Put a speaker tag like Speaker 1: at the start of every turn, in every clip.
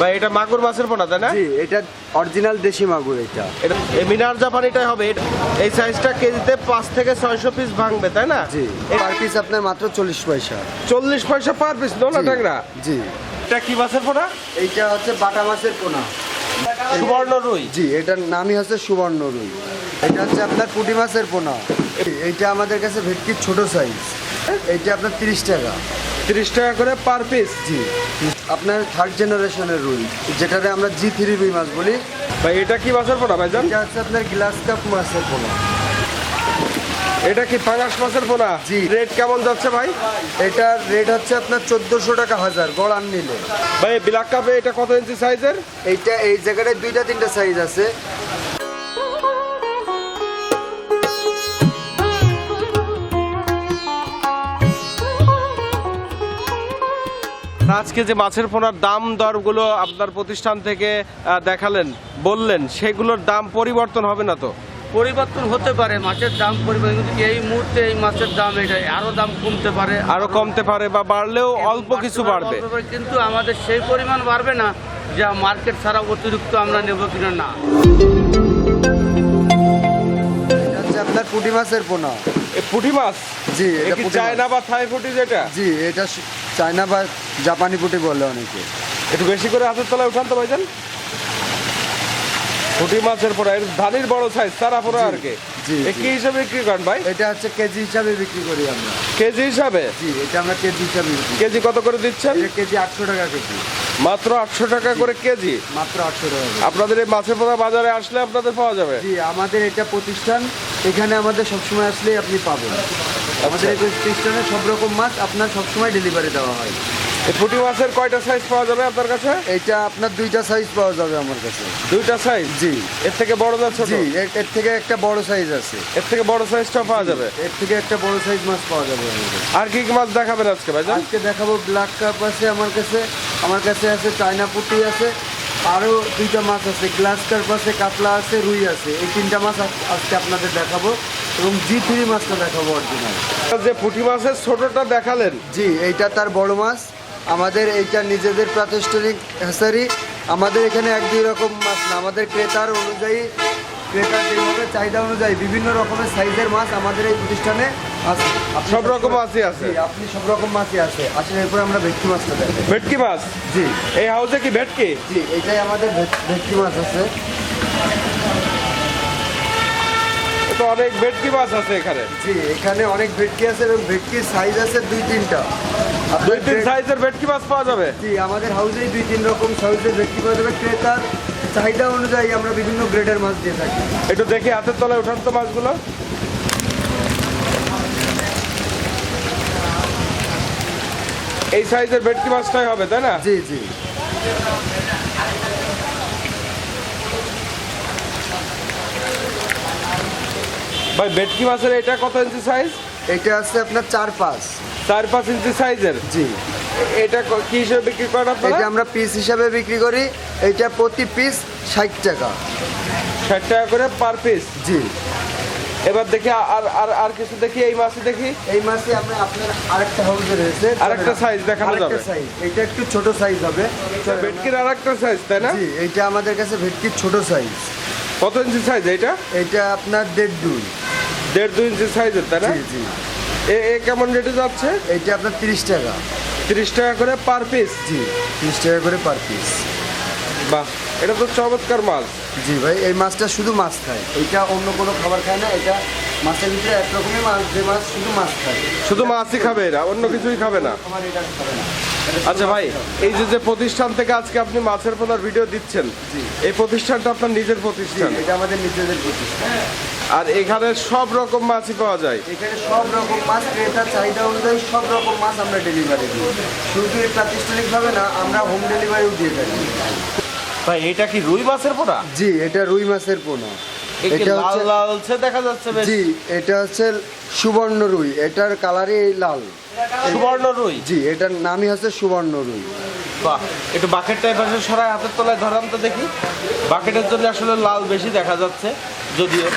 Speaker 1: ভাই এটা মাগুর মাছের পোনা তাই না?
Speaker 2: জি এটা অরিজিনাল দেশি মাগুর এটা।
Speaker 1: এটা এই মিনার জাপানিটাই হবে এই সাইজটা কেজিতে পাঁচ থেকে ছয়শো পিস ভাঙবে তাই না?
Speaker 2: জি পার পিস আপনার মাত্র চল্লিশ পয়সা।
Speaker 1: চল্লিশ পয়সা পার পিস
Speaker 2: জি,
Speaker 1: ট্যাংরা?
Speaker 2: জি।
Speaker 1: এটা কি মাছের পোনা?
Speaker 2: এইটা হচ্ছে বাটা মাছের পোনা।
Speaker 1: সুবর্ণ রুই?
Speaker 2: জি এটার নামই হচ্ছে সুবর্ণ রুই। এটা হচ্ছে আপনার পুঁটি মাছের পোনা। এইটা আমাদের কাছে ভেটকির ছোট সাইজ এইটা আপনার তিরিশ টাকা।
Speaker 1: তিরিশ টাকা করে পার পিস
Speaker 2: জি। আপনার থার্ড জেনারেশনের রুই যেটাতে আমরা জি থ্রি রুই মাছ বলি।
Speaker 1: ভাই এটা কি মাছের পোনা ভাইজান?
Speaker 2: এটা হচ্ছে আপনার গ্লাস কাপ মাছের পোনা।
Speaker 1: এটা কি পাঙাশ মাছের পোনা?
Speaker 2: জি।
Speaker 1: রেট কেমন যাচ্ছে ভাই?
Speaker 2: এটার রেট হচ্ছে আপনার চোদ্দোশো টাকা হাজার গড়ান নিলে।
Speaker 1: ভাই ব্ল্যাক কাপে এটা কত ইঞ্চি সাইজের
Speaker 2: এইটা এই জায়গাটায় দুইটা তিনটা সাইজ আছে।
Speaker 1: আজকে যে মাছের পোনার দাম দরগুলো আপনার প্রতিষ্ঠান থেকে দেখালেন বললেন সেগুলোর দাম পরিবর্তন হবে না তো?
Speaker 3: পরিবর্তন হতে পারে মাছের দাম পরিবর্তন কিন্তু এই মুহূর্তে এই মাছের দাম এটা আরও দাম কমতে পারে।
Speaker 1: আরও কমতে পারে বা বাড়লেও অল্প কিছু বাড়বে।
Speaker 3: কিন্তু আমাদের সেই পরিমাণ বাড়বে না যা মার্কেট ছাড়া অতিরিক্ত আমরা নেব কিনা না।
Speaker 2: এটা হচ্ছে আপনার পুঁটি মাছের পোনা।
Speaker 1: এ পুঁটি মাছ?
Speaker 2: জি।
Speaker 1: চায়না বা থাই পুঁটি যেটা?
Speaker 2: জি এটা চায়না বা জাপানি পুঁটি বলে অনেকে।
Speaker 1: একটু বেশি করে হাতের তলায় উঠান তো ভাইজান। পুঁটি মাছের পোড়া এর ধানির বড় সাইজ তারা পোড়া আর কি। কি হিসাবে বিক্রি করেন ভাই?
Speaker 2: এটা হচ্ছে কেজি হিসাবে বিক্রি করি আমরা।
Speaker 1: কেজি হিসাবে?
Speaker 2: জি এটা আমরা কেজি হিসাবে
Speaker 1: কেজি কত করে দিচ্ছেন?
Speaker 2: এটা কেজি আটশো টাকা কেজি।
Speaker 1: মাত্র আটশো টাকা করে কেজি?
Speaker 2: মাত্র আটশো টাকা
Speaker 1: আপনাদের এই মাছের পোড়া বাজারে আসলে আপনাদের পাওয়া যাবে?
Speaker 2: জি আমাদের এটা প্রতিষ্ঠান এখানে আমাদের সবসময় আসলেই আপনি পাবেন। আমাদের এই প্রতিষ্ঠানে সব রকম মাছ আপনার সবসময় ডেলিভারি দেওয়া হয়।
Speaker 1: এই পুঁটি মাছের কয়টা সাইজ পাওয়া যাবে আপনার কাছে?
Speaker 2: এইটা আপনার দুইটা সাইজ পাওয়া যাবে আমার কাছে।
Speaker 1: দুইটা সাইজ
Speaker 2: জি।
Speaker 1: এর থেকে বড় না ছোট?
Speaker 2: জি এর- এর থেকে একটা বড় সাইজ আছে।
Speaker 1: এর থেকে বড় সাইজটা পাওয়া যাবে?
Speaker 2: এর থেকে একটা বড় সাইজ মাছ পাওয়া যাবে আমার কাছে।
Speaker 1: আর কি কি মাছ দেখাবেন আজকে ভাইজান?
Speaker 2: আজকে দেখাবো ব্ল্যাক কাপ আছে আমার কাছে আমার কাছে আছে চায়না পুঁটি আছে আরও দুইটা মাছ আছে গ্লাস কার্প আছে কাতলা আছে রুই আছে এই তিনটা মাছ আজ- আজকে আপনাদের দেখাবো। এবং জি থ্রি মাছটা দেখাবো অরিজিনাল।
Speaker 1: যে পুঁটি মাছের ছোটটা দেখালেন।
Speaker 2: জি এইটা তার বড় মাছ। আমাদের এইটা নিজেদের প্রাতিষ্ঠানিক হ্যাসারি। আমাদের এখানে এক দুই রকম মাছ না। আমাদের ক্রেতার অনুযায়ী ক্রেতার যেভাবে চাহিদা অনুযায়ী বিভিন্ন রকমের সাইজের মাছ আমাদের এই প্রতিষ্ঠানে আছে।
Speaker 1: সব রকম মাছই আছে।
Speaker 2: আপনি সব রকম মাছই আছে। আসলে এরপরে আমরা ভেটকি মাছটা দেখেন
Speaker 1: ভেটকি মাছ?
Speaker 2: জি।
Speaker 1: এই হাউসে কি ভেটকি?
Speaker 2: জি এটাই আমাদের ভেটকি মাছ আছে।
Speaker 1: তো অনেক ভেটকি মাছ আছে এখানে।
Speaker 2: জি এখানে অনেক ভেটকি আছে এবং ভেটকির সাইজ আছে দুই তিনটা।
Speaker 1: দুই তিন সাইজের ভেটকি মাছ পাওয়া যাবে?
Speaker 2: জি আমাদের হাউসেই দুই তিন রকম সাইজের ভেটকি পাওয়া যাবে। ক্রেতার চাহিদা অনুযায়ী আমরা বিভিন্ন গ্রেডের মাছ দিয়ে থাকি।
Speaker 1: একটু দেখি হাতের তলায় উঠান তো মাছগুলো। এই সাইজের ভেটকি মাছটাই হবে তাই না?
Speaker 2: জি জি।
Speaker 1: ভাই ভেটকি মাছের এটা কত ইঞ্চি সাইজ
Speaker 2: এটা আছে আপনার চার পাঁচ
Speaker 1: চার পাঁচ ইঞ্চি সাইজের
Speaker 2: জি।
Speaker 1: এটা ক- হিসেবে বিক্রি করেন
Speaker 2: এটা আমরা পিস হিসাবে বিক্রি করি। এটা প্রতি পিস ষাট টাকা।
Speaker 1: ষাট টাকা করে পার পিস
Speaker 2: জি।
Speaker 1: এবার দেখি আর আর আর কিছু দেখি? এই মাছে দেখি?
Speaker 2: এই মাসে আমরা আপনার আরেকটা হাউসে রয়েছে
Speaker 1: আরেকটা size দেখানো
Speaker 2: আরেকটা
Speaker 1: যাবে।
Speaker 2: size। এটা একটু ছোট সাইজ হবে।
Speaker 1: ভেটকির আর একটা সাইজ তাই না?
Speaker 2: জি এইটা আমাদের কাছে ভেটকির ছোট সাইজ
Speaker 1: কত ইঞ্চি সাইজ এইটা
Speaker 2: এটা আপনার দেড় দুই।
Speaker 1: দেড় দুই ইঞ্চি সাইজের তাই না?
Speaker 2: জি
Speaker 1: এ কেমন রেটে যাচ্ছে?
Speaker 2: এইটা আপনার তিরিশ টাকা।
Speaker 1: তিরিশ টাকা করে পার পিস
Speaker 2: জি তিরিশ টাকা করে পার পিস
Speaker 1: বাহ এটা তো চমৎকার মাছ।
Speaker 2: জি ভাই এই মাছটা শুধু মাছ খায়। এটা অন্য কোনো খাবার খায় না এটা মাছের ভিতরে একরকমই মাছ যে মাছ শুধু মাছ খায়।
Speaker 1: শুধু মাছই খাবে এরা অন্য কিছুই খাবে না।
Speaker 2: খাবার এটা খাবে না।
Speaker 1: আচ্ছা ভাই এই যে যে প্রতিষ্ঠান থেকে আজকে আপনি মাছের পোনার ভিডিও দিচ্ছেন এই প্রতিষ্ঠানটা আপনার নিজের প্রতিষ্ঠান?
Speaker 2: এটা আমাদের নিজেদের প্রতিষ্ঠান।
Speaker 1: আর এখানে সব রকম মাছই পাওয়া যায়?
Speaker 2: এখানে সব রকম মাছ ক্রেতার চাহিদা অনুযায়ী সব রকম মাছ আমরা ডেলিভারি দিই। শুধু এই প্রাতিষ্ঠানিকভাবে না আমরা হোম ডেলিভারিও দিয়ে থাকি।
Speaker 1: ভাই এটা কি রুই মাছের পোনা?
Speaker 2: জি এটা রুই মাছের পোনা। এটা
Speaker 1: লাল
Speaker 2: হচ্ছে
Speaker 1: লালছে দেখা যাচ্ছে
Speaker 2: জি এটা হচ্ছে সুবর্ণ রুই। এটার কালারই লাল।
Speaker 1: সুবর্ণ রুই?
Speaker 2: জি এটার নামই হচ্ছে সুবর্ণ রুই।
Speaker 1: বাহ একটু বাকেট টাইপের সরাই হাতের তলায় ধরাম তো দেখি। বাকেটের জন্য আসলে লাল বেশি দেখা যাচ্ছে যদিও।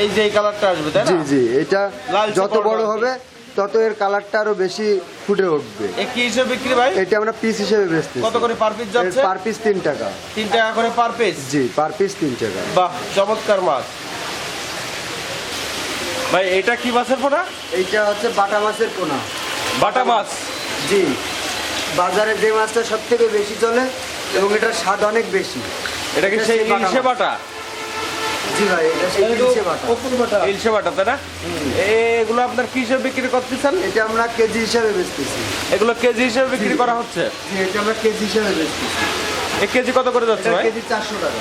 Speaker 1: এই যে এই কালারটা আসবে তাই
Speaker 2: জি
Speaker 1: না?
Speaker 2: জি এটা
Speaker 1: লালচে
Speaker 2: যত বড় হবে তত এর কালারটা আরও বেশি ফুটে উঠবে।
Speaker 1: এ কি হিসেবে বিক্রি ভাই?
Speaker 2: এটা আমরা পিস হিসেবে বেচতেছি।
Speaker 1: কত করে পার পিস যাচ্ছে?
Speaker 2: পার পিস তিন টাকা।
Speaker 1: তিন টাকা করে পার পিস
Speaker 2: জি পার পিস তিন টাকা।
Speaker 1: বাহ চমৎকার মাছ। ভাই এটা কি মাছের পোনা?
Speaker 2: এইটা হচ্ছে বাটা মাছের পোনা।
Speaker 1: বাটা মাছ?
Speaker 2: জি বাজারে যে মাছটা সব থেকে বেশি চলে এবং এটার স্বাদ অনেক বেশি।
Speaker 1: এটা কি সেই ইলশে। বাটা?
Speaker 2: জি ভাই এটা সেই ইলিশে বাটা।
Speaker 1: ইলশে বাটা তাই না? এগুলো আপনার কি হিসেবে বিক্রি করতেছেন?
Speaker 2: এটা আমরা কেজি হিসাবে বেচতেছি।
Speaker 1: এগুলো কেজি হিসেবে বিক্রি করা হচ্ছে?
Speaker 2: জি এটা আমরা কেজি হিসাবে বেচতেছি।
Speaker 1: এক কেজি কত করে যাচ্ছে ভাই?
Speaker 2: কেজি চারশো টাকা।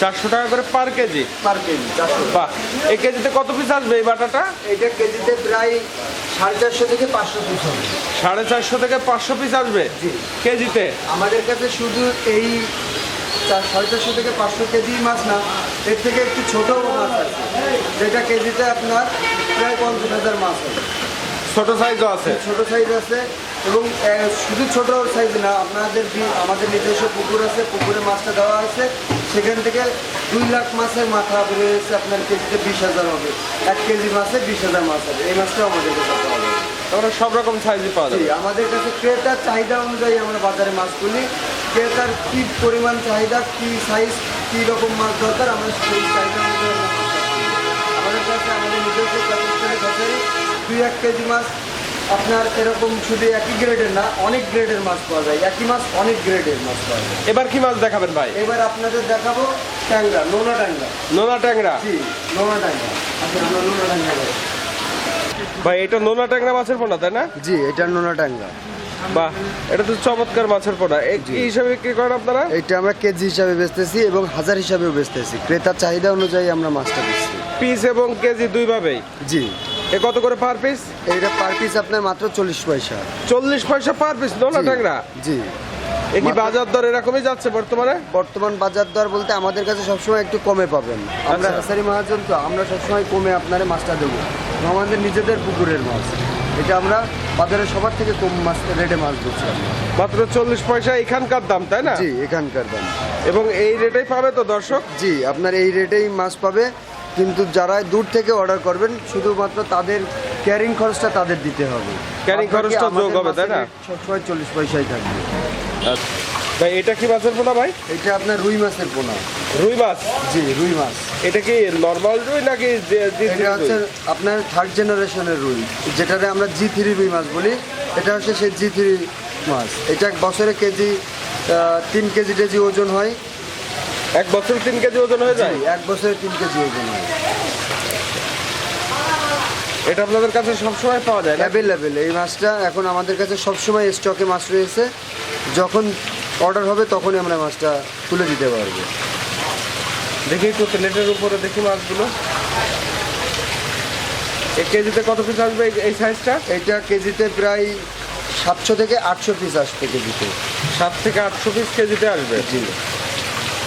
Speaker 1: চারশো টাকা করে পার কেজি?
Speaker 2: পার কেজি চারশো
Speaker 1: বাহ এই কেজিতে কত পিস আসবে এই বাটাটা?
Speaker 2: এটা কেজিতে প্রায় সাড়ে চারশো থেকে পাঁচশো পিস হবে।
Speaker 1: সাড়ে চারশো থেকে পাঁচশো পিস আসবে?
Speaker 2: জি।
Speaker 1: কেজিতে?
Speaker 2: আমাদের কাছে শুধু এই চার- সাড়ে চারশো থেকে পাঁচশো কেজি মাছ না এর থেকে একটু ছোট মাছ আছে যেটা কেজিতে আপনার প্রায় পঞ্চাশ হাজার মাছ হবে।
Speaker 1: ছোট সাইজও আছে?
Speaker 2: ছোট সাইজ আছে এবং শুধু ছোট সাইজ না আপনাদের আমাদের নিজস্ব পুকুর আছে পুকুরে মাছটা দেওয়া আছে সেখান থেকে দুই লাখ মাছের মাথা বেরিয়েছে আপনার কেজিতে বিশ হাজার হবে। এক কেজি মাছে বিশ হাজার মাছ হবে এই মাছটাও আমাদের কাছে পাওয়া যাবে।
Speaker 1: সব রকম সাইজই পাওয়া যাবে।
Speaker 2: আমাদের কাছে ক্রেতার চাহিদা অনুযায়ী আমরা বাজারে মাছ তুলি ক্রেতার কি পরিমাণ চাহিদা কি সাইজ কি রকম মাছ দরকার আমরা সেই চাহিদা আমাদের কাছে আমাদের নিজস্ব প্রতিষ্ঠানের কাছে দুই এক কেজি মাছ আপনার এরকম শুধু একই গ্রেডের না অনেক গ্রেডের মাছ পাওয়া যায়। একই মাছ অনেক গ্রেডের মাছ পাওয়া যায়।
Speaker 1: এবার কি মাছ দেখাবেন ভাই?
Speaker 2: এবার আপনাদের দেখাবো ট্যাংরা নোনা ট্যাংরা।
Speaker 1: নোনা ট্যাংরা?
Speaker 2: জি নোনা ট্যাংরা। আচ্ছা আমরা নোনা ট্যাংরা
Speaker 1: ভাই এটা নোনা ট্যাংরা মাছের পোনা তাই না?
Speaker 2: জি এটা নোনা ট্যাংরা।
Speaker 1: বাহ এটা তো চমৎকার মাছের পোনা। কি হিসাবে বিক্রি করেন আপনারা?
Speaker 2: এটা আমরা কেজি হিসাবে বেচতেছি এবং হাজার হিসাবেও বেচতেছি। ক্রেতার চাহিদা অনুযায়ী আমরা মাছটা বেচছি।
Speaker 1: পিস এবং কেজি দুই ভাবেই
Speaker 2: জি।
Speaker 1: এ কত করে পার পিস?
Speaker 2: এইটা পার পিস আপনার মাত্র চল্লিশ পয়সা।
Speaker 1: চল্লিশ পয়সা পার পিস
Speaker 2: জি,
Speaker 1: ট্যাংরা?
Speaker 2: জি।
Speaker 1: কি বাজার দর এরকমই যাচ্ছে বর্তমানে?
Speaker 2: বর্তমান বাজার দর বলতে আমাদের কাছে সবসময় একটু কমে পাবেন। আমরা
Speaker 1: আচ্ছা।
Speaker 2: হাসারি মহাজন তো আমরা সবসময় কমে আপনারে মাছটা দেবো। আমাদের নিজেদের পুকুরের মাছ। এটা আমরা বাজারে সবার থেকে কম মাছ রেটে মাছ ধরছে।
Speaker 1: মাত্র চল্লিশ পয়সা এখানকার দাম তাই না?
Speaker 2: জি এখানকার দাম।
Speaker 1: এবং এই রেটেই পাবে তো দর্শক?
Speaker 2: জি আপনার এই রেটেই মাছ পাবে। কিন্তু যারা দূর থেকে অর্ডার করবেন শুধুমাত্র তাদের ক্যারিং খরচটা তাদের দিতে হবে। ক্যারিং
Speaker 1: খরচটা যোগ হবে, তাই না?
Speaker 2: ছয় সবসময় চল্লিশ পয়সাই থাকবে।
Speaker 1: ভাই এটা কি মাছের পোনা ভাই?
Speaker 2: এটা আপনার রুই মাছের পোনা।
Speaker 1: রুই মাছ?
Speaker 2: জি রুই মাছ।
Speaker 1: এটা কি নর্মাল রুই নাকি
Speaker 2: এটা হচ্ছে আপনার থার্ড জেনারেশনের রুই যেটাতে আমরা জি থ্রি রুই মাছ বলি। এটা হচ্ছে সেই জি থ্রি মাছ। এটা এক বছরে কেজি তিন কেজি টেজি ওজন হয়।
Speaker 1: এক বছর তিন কেজি ওজন হয়ে যায়?
Speaker 2: এক বছরে তিন কেজি ওজন হয়।
Speaker 1: এটা আপনাদের কাছে সবসময় পাওয়া যায়
Speaker 2: অ্যাভেলেবেল এই মাছটা এখন আমাদের কাছে সবসময় স্টকে মাছ রয়েছে। যখন অর্ডার হবে তখনই আমরা মাছটা তুলে দিতে পারব।
Speaker 1: দেখি একটু প্লেটের উপরে দেখি মাছগুলো। এক কেজিতে কত পিস আসবে এই- সাইজটা
Speaker 2: এটা কেজিতে প্রায় সাতশো থেকে আটশো পিস আসবে কেজিতে।
Speaker 1: সাত থেকে আটশো পিস কেজিতে আসবে?
Speaker 2: জি।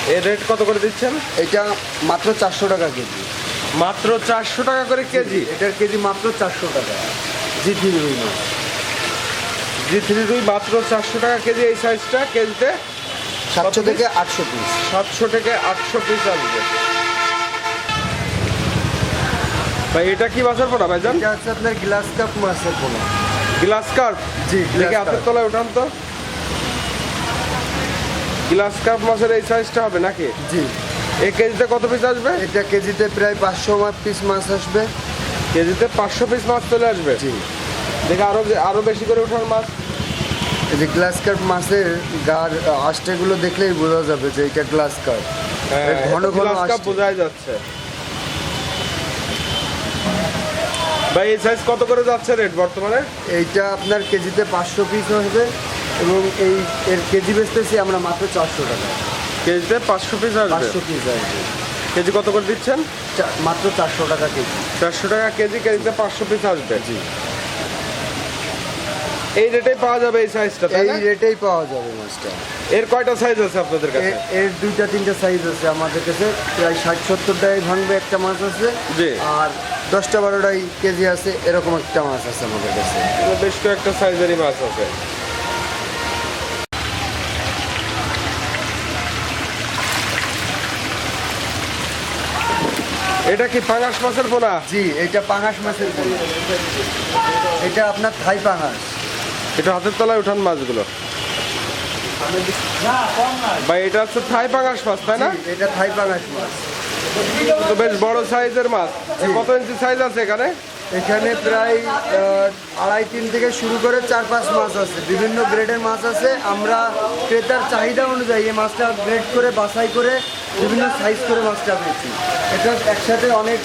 Speaker 1: এর রেট কত করে দিচ্ছেন?
Speaker 2: এটা মাত্র চারশো টাকা কেজি।
Speaker 1: মাত্র চারশো টাকা করে কেজি?
Speaker 2: এটার কেজি মাত্র চারশো টাকা। জি রুই মাছ
Speaker 1: জি থ্রি রুই মাত্র চারশো টাকা কেজি এই সাইজটা কেজিতে।
Speaker 2: সাতশো থেকে আটশো পিস
Speaker 1: সাতশো থেকে আটশো পিস আসবে। ভাই এটা কি মাছের পোনা ভাইজান?
Speaker 2: এটা হচ্ছে আপনার গ্লাস কাপ মাছের পোনা।
Speaker 1: Glass cup?
Speaker 2: জি,
Speaker 1: দেখি হাতের তলায় উঠান তো। গ্লাস কাপ মাছের এই সাইজটা হবে নাকি?
Speaker 2: জি।
Speaker 1: এই কেজিতে কত পিস আসবে?
Speaker 2: এটা কেজিতে প্রায় পাঁচশো পিস মাছ আসবে।
Speaker 1: কেজিতে পাঁচশো পিস মাছ চলে আসবে?
Speaker 2: জি।
Speaker 1: দেখে আরও আরও বেশি করে উঠান মাছ।
Speaker 2: এই যে গ্লাস কাপ মাছের গার আষ্টেগুলো দেখলেই বোঝা যাবে যে এটা গ্লাস কাপ ঘন ঘন আষ্টে।
Speaker 1: বোঝাই যাচ্ছে। ভাই এই সাইজ কত করে যাচ্ছে রেট বর্তমানে?
Speaker 2: এইটা আপনার কেজিতে পাঁচশো পিস হবে এবং এই এর কেজি বেচতেছি আমরা মাত্র চারশো টাকা।
Speaker 1: কেজিতে পাঁচশো পিস আসবে?
Speaker 2: পাঁচশো পিস আসবে।
Speaker 1: কেজি কত করে দিচ্ছেন?
Speaker 2: মাত্র চারশো টাকা কেজি।
Speaker 1: চারশো টাকা কেজি কেজিতে পাঁচশো পিস আসবে?
Speaker 2: জি।
Speaker 1: এই রেটেই পাওয়া যাবে এই সাইজটা তাই
Speaker 2: এই রেটেই পাওয়া যাবে মাছটা
Speaker 1: এর কয়টা সাইজ আছে আপনাদের কাছে?
Speaker 2: এর- এর দুইটা তিনটা সাইজ আছে আমাদের কাছে। প্রায় ষাট সত্তরটাই ভাঙবে একটা মাছ আছে।
Speaker 1: জি।
Speaker 2: আর দশটা বারোটাই কেজি আছে এরকম একটা মাছ আছে আমাদের কাছে।
Speaker 1: বেশ কয়েকটা সাইজেরই মাছ আছে। এটা কি পাঙাশ মাছের পোনা?
Speaker 2: জি এটা পাঙাশ মাছের পোনা। এটা আপনার থাই পাঙাশ।
Speaker 1: এটা হাতের তলায় উঠান মাছগুলো। ভাই এটা হচ্ছে থাই পাঙাশ মাছ তাই না?
Speaker 2: এটা থাই পাঙাশ মাছ।
Speaker 1: তো বেশ বড় সাইজের মাছ। কত ইঞ্চি সাইজ আছে এখানে?
Speaker 2: এখানে প্রায় আড়াই তিন থেকে শুরু করে চার পাঁচ মাছ আছে। বিভিন্ন গ্রেডের মাছ আছে। আমরা ক্রেতার চাহিদা অনুযায়ী এই মাছটা গ্রেড করে বাছাই করে বিভিন্ন সাইজ করে মাছটা পেয়েছি এটা একসাথে অনেক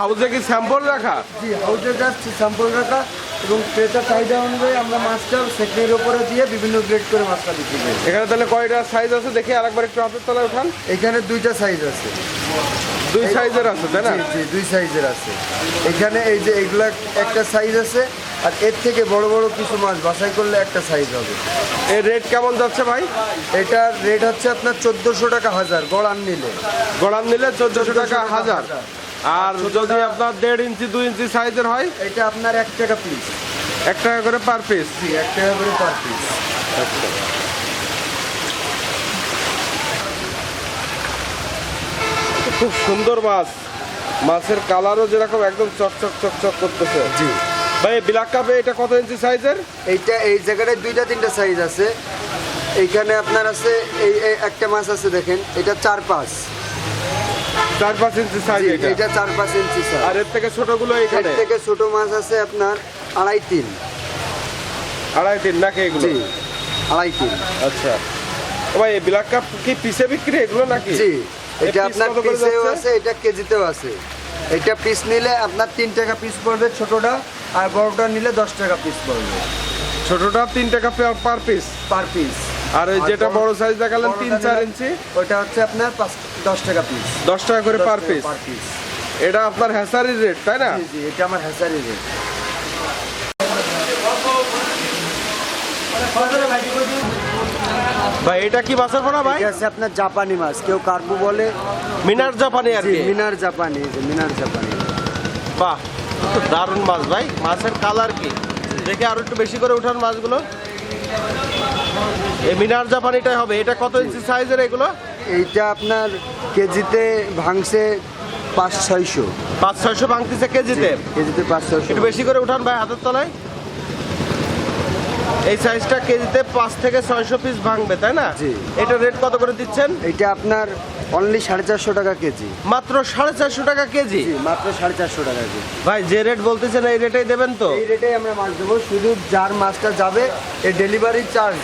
Speaker 1: হাউসে কি স্যাম্পল রাখা?
Speaker 2: জি হাউজে জাস্ট স্যাম্পল রাখা। এবং ক্রেতার চাহিদা অনুযায়ী আমরা মাছটা সেকেন্ডের উপরে দিয়ে বিভিন্ন গ্রেড করে মাছটা বিক্রি করি।
Speaker 1: এখানে তাহলে কয়টা সাইজ আছে? দেখি আরেকবার একটু হাতের তলায় উঠান।
Speaker 2: এখানে দুইটা সাইজ আছে।
Speaker 1: দুই সাইজের আছে তাই না?
Speaker 2: জি দুই সাইজের আছে। এখানে এই যে এগুলা একটা সাইজ আছে আর এর থেকে বড় বড় কিছু মাছ বাছাই করলে একটা সাইজ হবে।
Speaker 1: এর রেট কেমন যাচ্ছে ভাই?
Speaker 2: এটার রেট হচ্ছে আপনার চোদ্দোশো টাকা হাজার গড়ান নিলে।
Speaker 1: গড়ান নিলে চোদ্দশো টাকা হাজার। আর যদি আপনার দেড় ইঞ্চি দুই ইঞ্চি সাইজের হয়?
Speaker 2: এটা আপনার এক টাকা পিস
Speaker 1: এক টাকা করে পার পিস
Speaker 2: জি এক টাকা করে পার পিস
Speaker 1: খুব সুন্দর মাছ। মাছের কালারও যেরকম একদম চকচক চকচক করতেছে।
Speaker 2: জি।
Speaker 1: ভাই ব্ল্যাক কাপে এটা কত ইঞ্চি সাইজের?
Speaker 2: এইটা এই জায়গাটায় দুইটা তিনটা সাইজ আছে। এইখানে আপনার আছে এই এই একটা মাছ আছে দেখেন এটা চার পাঁচ।
Speaker 1: চার পাঁচ ইঞ্চি সাইজ এটা?
Speaker 2: এটা চার পাঁচ ইঞ্চি সাইজ
Speaker 1: আর এর থেকে ছোটগুলো
Speaker 2: এর
Speaker 1: এখানে?
Speaker 2: থেকে ছোট মাছ আছে আপনার আড়াই তিন।
Speaker 1: আড়াই তিন নাকি এগুলো?
Speaker 2: আড়াই তিন।
Speaker 1: আচ্ছা। ভাই এই ব্ল্যাক কাপ কি পিসে বিক্রি এগুলো নাকি?
Speaker 2: জি এটা আপনার পিসেও আছে এটা কেজিতেও আছে। এটা পিস নিলে আপনার তিন টাকা পিস পড়বে ছোটটা আর বড়টা নিলে দশ টাকা পিস পড়বে।
Speaker 1: ছোটটা তিন টাকা পার পিস
Speaker 2: পার পিস
Speaker 1: আর ওই যেটা বড় সাইজ দেখালেন তিন চার ইঞ্চি?
Speaker 2: ওটা হচ্ছে আপনার পাঁচ দশ টাকা পিস
Speaker 1: দশ টাকা করে পার পিস
Speaker 2: পার পিস
Speaker 1: এটা আপনার হ্যাসারির রেট তাই না?
Speaker 2: জি জি এটা আমার হ্যাসারি রেট
Speaker 1: ভাই এটা কি মাছের পোনা ভাই?
Speaker 2: এটা আছে আপনার জাপানি মাছ কেউ কার্পু বলে।
Speaker 1: মিনার জাপানি আর কি?
Speaker 2: মিনার জাপানি মিনার জাপানি।
Speaker 1: বাহ তো দারুণ মাছ ভাই। মাছের কালার কি? দেখে আরও একটু বেশি করে উঠান মাছগুলো। এই মিনার জাপানিটাই হবে। এটা কত ইঞ্চি সাইজের এগুলো?
Speaker 2: এইটা আপনার কেজিতে ভাঙছে পাঁচ ছয়শো।
Speaker 1: পাঁচ ছয়শো ভাঙতেছে কেজিতে?
Speaker 2: কেজিতে পাঁচ ছয়শো
Speaker 1: একটু বেশি করে উঠান ভাই হাতের তলায়। এই সাইজটা কেজিতে পাঁচ থেকে ছয়শো পিস ভাঙবে তাই না। এটা রেট কত করে দিচ্ছেন?
Speaker 2: এইটা আপনার অনলি সাড়ে চারশো টাকা কেজি।
Speaker 1: মাত্র সাড়ে চারশো টাকা কেজি?
Speaker 2: মাত্র সাড়ে চারশো টাকা কেজি।
Speaker 1: ভাই যে রেট বলতেছেন এই রেটেই দেবেন তো?
Speaker 2: এই রেটে আমরা মাছ দেবো। শুধু যার মাছটা যাবে এই ডেলিভারি চার্জ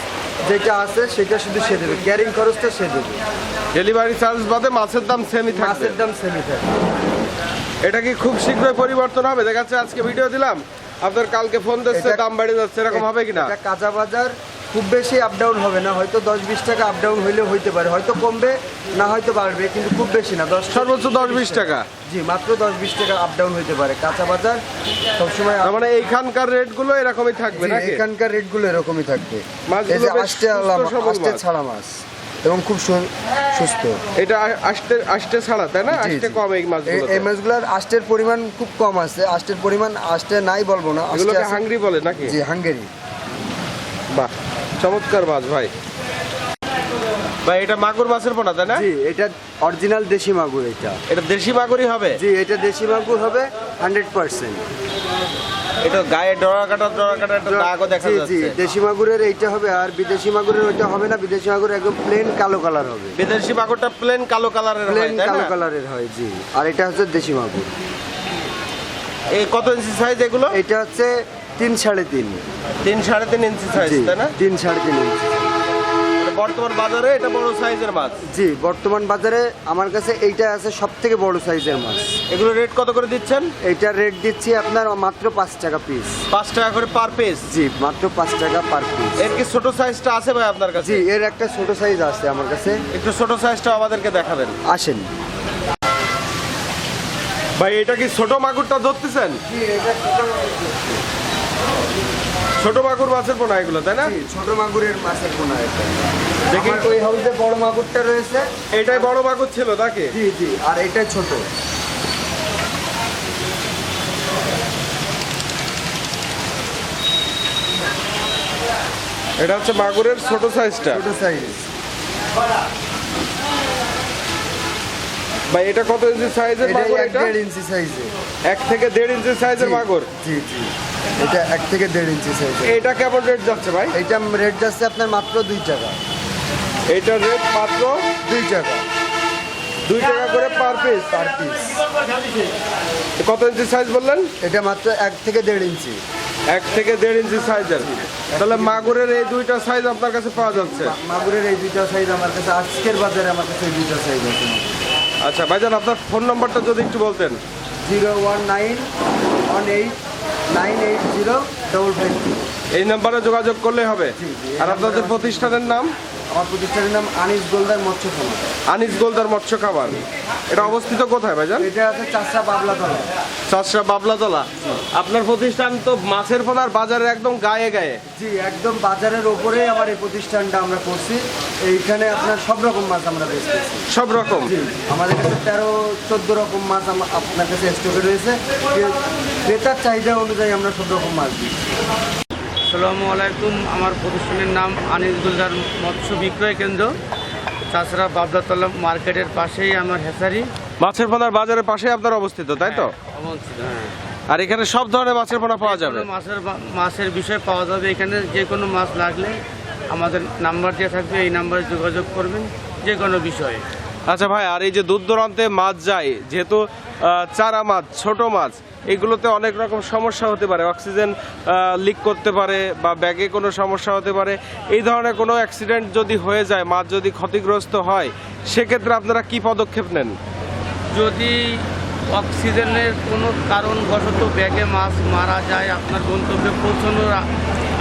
Speaker 2: যেটা আছে সেটা শুধু সে দেবে। ক্যারিং খরচটা সে দেবে।
Speaker 1: ডেলিভারি চার্জ বাদে মাছের দাম সেমই থাকবে।
Speaker 2: মাছের দাম সেমি থাকে
Speaker 1: এটা কি খুব শীঘ্রই পরিবর্তন হবে? দেখা যাচ্ছে আজকে ভিডিও দিলাম। আপনার কালকে ফোন দিচ্ছে দাম বেড়ে যাচ্ছে এরকম হবে কিনা?
Speaker 2: এটা কাঁচা বাজার খুব বেশি আপ ডাউন হবে না হয়তো দশ বিশ টাকা আপ ডাউন হইলে হইতে পারে হয়তো কমবে না হয়তো বাড়বে কিন্তু খুব বেশি না দশ
Speaker 1: সর্বোচ্চ দশ বিশ টাকা।
Speaker 2: জি মাত্র দশ বিশ টাকা আপ ডাউন হইতে পারে কাঁচা বাজার সবসময়
Speaker 1: মানে এইখানকার রেটগুলো এরকমই থাকবে না
Speaker 2: এখানকার রেটগুলো এরকমই থাকবে। এই যে আষ্টে
Speaker 1: সবল
Speaker 2: আষ্টে ছাড়া মাছ এবং খুব সুস্থ।
Speaker 1: এটা আষ্টে আষ্টে ছাড়া তাই না? আষ্টে কম এই মাছগুলো
Speaker 2: এই- মাছগুলোর আষ্টের পরিমাণ খুব কম আছে আষ্টের পরিমাণ আষ্টে নাই বলব না
Speaker 1: এগুলোকে হাঙ্গরি বলে নাকি?
Speaker 2: জি হাঙ্গেরি
Speaker 1: বাহ। চমৎকার মাছ ভাই। ভাই এটা মাগুর মাছের পোনা তাই না?
Speaker 2: জি এটা অরিজিনাল দেশি মাগুর এটা।
Speaker 1: এটা দেশি মাগুরই হবে?
Speaker 2: জি এটা দেশি মাগুর হবে হান্ড্রেড পার্সেন্ট।
Speaker 1: এটা গায়ে ডরা কাটা ডরা কাটা একটা দাগও দেখা
Speaker 2: জি জি দেশি মাগুরের এইটা হবে আর বিদেশি মাগুরের ওইটা হবে না বিদেশি মাগুর একদম প্লেন কালো কালার হবে।
Speaker 1: বিদেশি মাগুরটা প্লেন কালো কালারের হয়
Speaker 2: প্লেন কালো কালারের হয় জি। আর এটা হচ্ছে দেশি মাগুর।
Speaker 1: এই কত ইঞ্চি সাইজ এগুলো?
Speaker 2: এটা হচ্ছে তিন সাড়ে তিন।
Speaker 1: তিন সাড়ে তিন ইঞ্চি সাইজ তাই না?
Speaker 2: তিন সাড়ে তিন ইঞ্চি
Speaker 1: বর্তমান বাজারে এটা বড় সাইজের মাছ?
Speaker 2: জি বর্তমান বাজারে আমার কাছে এইটা আছে সব থেকে বড় সাইজের মাছ।
Speaker 1: এগুলো রেট কত করে দিচ্ছেন?
Speaker 2: এইটার রেট দিচ্ছি আপনার মাত্র পাঁচ টাকা পিস
Speaker 1: পাঁচ টাকা করে পার পিস
Speaker 2: জি মাত্র পাঁচ টাকা পার পিস
Speaker 1: এর কি ছোট সাইজটা আছে ভাই আপনার কাছে?
Speaker 2: জি এর একটা ছোট সাইজ আছে আমার কাছে।
Speaker 1: একটু ছোট সাইজটা আমাদেরকে দেখাবেন।
Speaker 2: আসেন।
Speaker 1: ভাই এটা কি ছোট মাগুরটা ধরতেছেন? জি এটা ছোট মাগুর মাছের পোনা এগুলো তাই না?
Speaker 2: ছোট মাগুরের মাছের পোনা এটা।
Speaker 1: দেখি।
Speaker 2: ওই হাউসে বড় মাগুরটা রয়েছে।
Speaker 1: এটাই বড় মাগুর ছিল তাকে
Speaker 2: জি জি আর এটা ছোট।
Speaker 1: এটা হচ্ছে মাগুরের ছোট সাইজটা।
Speaker 2: ছোট সাইজ।
Speaker 1: ভাই এটা কত ইঞ্চি সাইজের মাগুর এটা?
Speaker 2: দেড় ইঞ্চি সাইজে।
Speaker 1: এক থেকে দেড় ইঞ্চি সাইজের মাগুর?
Speaker 2: জি জি। এটা এক থেকে দেড় ইঞ্চি সাইজ
Speaker 1: এটা কেমন রেট যাচ্ছে ভাই?
Speaker 2: এটা রেট যাচ্ছে আপনার মাত্র দুই টাকা।
Speaker 1: এইটার রেট মাত্র
Speaker 2: দুই টাকা।
Speaker 1: দুই টাকা করে পার পিস
Speaker 2: পার পিস
Speaker 1: কত ইঞ্চি সাইজ বললেন?
Speaker 2: এটা মাত্র এক থেকে দেড় ইঞ্চি
Speaker 1: এক থেকে দেড় ইঞ্চি সাইজের তাহলে মাগুরের এই দুইটা সাইজ আপনার কাছে পাওয়া যাচ্ছে।
Speaker 2: মাগুরের এই দুইটা সাইজ আমার কাছে আজকের বাজারে আমার কাছে এই দুইটা সাইজ আছে।
Speaker 1: আচ্ছা ভাইজান আপনার ফোন নম্বরটা যদি একটু বলতেন।
Speaker 2: Zero one nine one eight nine eight zero double five
Speaker 1: এই নাম্বারে যোগাযোগ করলে হবে। আর আপনাদের প্রতিষ্ঠানের নাম?
Speaker 2: আমার প্রতিষ্ঠানের নাম আনিস গোলদার মৎস্য খামার।
Speaker 1: আনিস গোলদার মৎস্য খাবার এটা অবস্থিত কোথায় ভাইজান?
Speaker 2: এটা আছে চাষা বাবলা তলা
Speaker 1: চাষরা বাবলাতলা। আপনার প্রতিষ্ঠান তো মাছের পোনার বাজারের একদম গায়ে গায়ে।
Speaker 2: জি একদম বাজারের ওপরেই আমার এই প্রতিষ্ঠানটা আমরা করছি। এইখানে আপনার সব রকম মাছ আমরা বেচতেছি
Speaker 1: সব রকম?
Speaker 2: জি আমাদের কাছে তেরো চোদ্দ রকম মাছ আপনার কাছে স্টকে রয়েছে। ক্রে- ক্রেতার চাহিদা অনুযায়ী আমরা সব রকম মাছ দিই
Speaker 3: আসসালামু আলাইকুম। আমার প্রতিষ্ঠানের নাম আনিস গুলজার মৎস্য বিক্রয় কেন্দ্র। তাছাড়া বাবদাতলা মার্কেটের পাশেই আমার হেসারি।
Speaker 1: মাছের পোনার বাজারের পাশে আপনার অবস্থিত তাই তো?
Speaker 3: অবস্থিত হ্যাঁ।
Speaker 1: আর এখানে সব ধরনের মাছের পোনা পাওয়া যাবে?
Speaker 3: মাছের মাছের বিষয় পাওয়া যাবে এখানে। যে কোনো মাছ লাগলে আমাদের নাম্বার দেওয়া থাকবে এই নাম্বারে যোগাযোগ করবেন যে কোনো বিষয়ে।
Speaker 1: আচ্ছা ভাই আর এই যে দূর দূরান্তে মাছ যায় যেহেতু চারা মাছ, ছোট মাছ, এগুলোতে অনেক রকম সমস্যা হতে পারে। অক্সিজেন লিক করতে পারে বা ব্যাগে কোনো সমস্যা হতে পারে। এই ধরনের কোনো অ্যাক্সিডেন্ট যদি হয়ে যায়, মাছ যদি ক্ষতিগ্রস্ত হয়, সেক্ষেত্রে আপনারা কি পদক্ষেপ নেন?
Speaker 3: যদি অক্সিজেনের কোনো কারণবশত ব্যাগে মাছ মারা যায়, আপনার গন্তব্যে পৌঁছানোর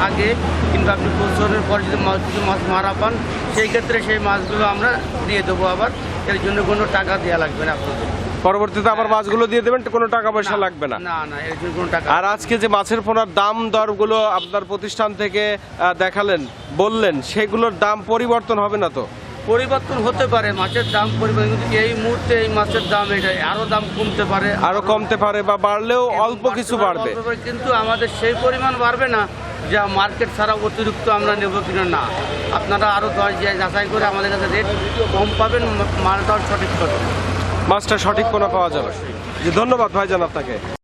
Speaker 3: আগে কিংবা আপনি পৌঁছানোর পর যদি মাছ কিছু মাছ মারা পান, সেই ক্ষেত্রে সেই মাছগুলো আমরা দিয়ে দেবো আবার। এর জন্য কোনো টাকা দেওয়া লাগবে না আপনাদের।
Speaker 1: পরবর্তীতে আবার মাছগুলো দিয়ে দেবেন কোনো টাকা পয়সা লাগবে না।
Speaker 3: না না এর জন্য কোনো টাকা
Speaker 1: আর আজকে যে মাছের পোনার দাম দরগুলো আপনার প্রতিষ্ঠান থেকে দেখালেন বললেন সেগুলোর দাম পরিবর্তন হবে না তো?
Speaker 3: পরিবর্তন হতে পারে মাছের দাম পরিবর্তন কিন্তু এই মুহূর্তে এই মাছের দাম এটা আরও দাম কমতে পারে।
Speaker 1: আরও কমতে পারে বা বাড়লেও অল্প কিছু বাড়বে।
Speaker 3: কিন্তু আমাদের সেই পরিমাণ বাড়বে না যা মার্কেট ছাড়া অতিরিক্ত আমরা নেব কিনা না। আপনারা আরও দশ যাচাই করে আমাদের কাছে রেট কম পাবেন মালটাও সঠিক পাবেন।
Speaker 1: মাছটা সঠিক কোনো পাওয়া যাবে। ধন্যবাদ ভাইজান আপনাকে।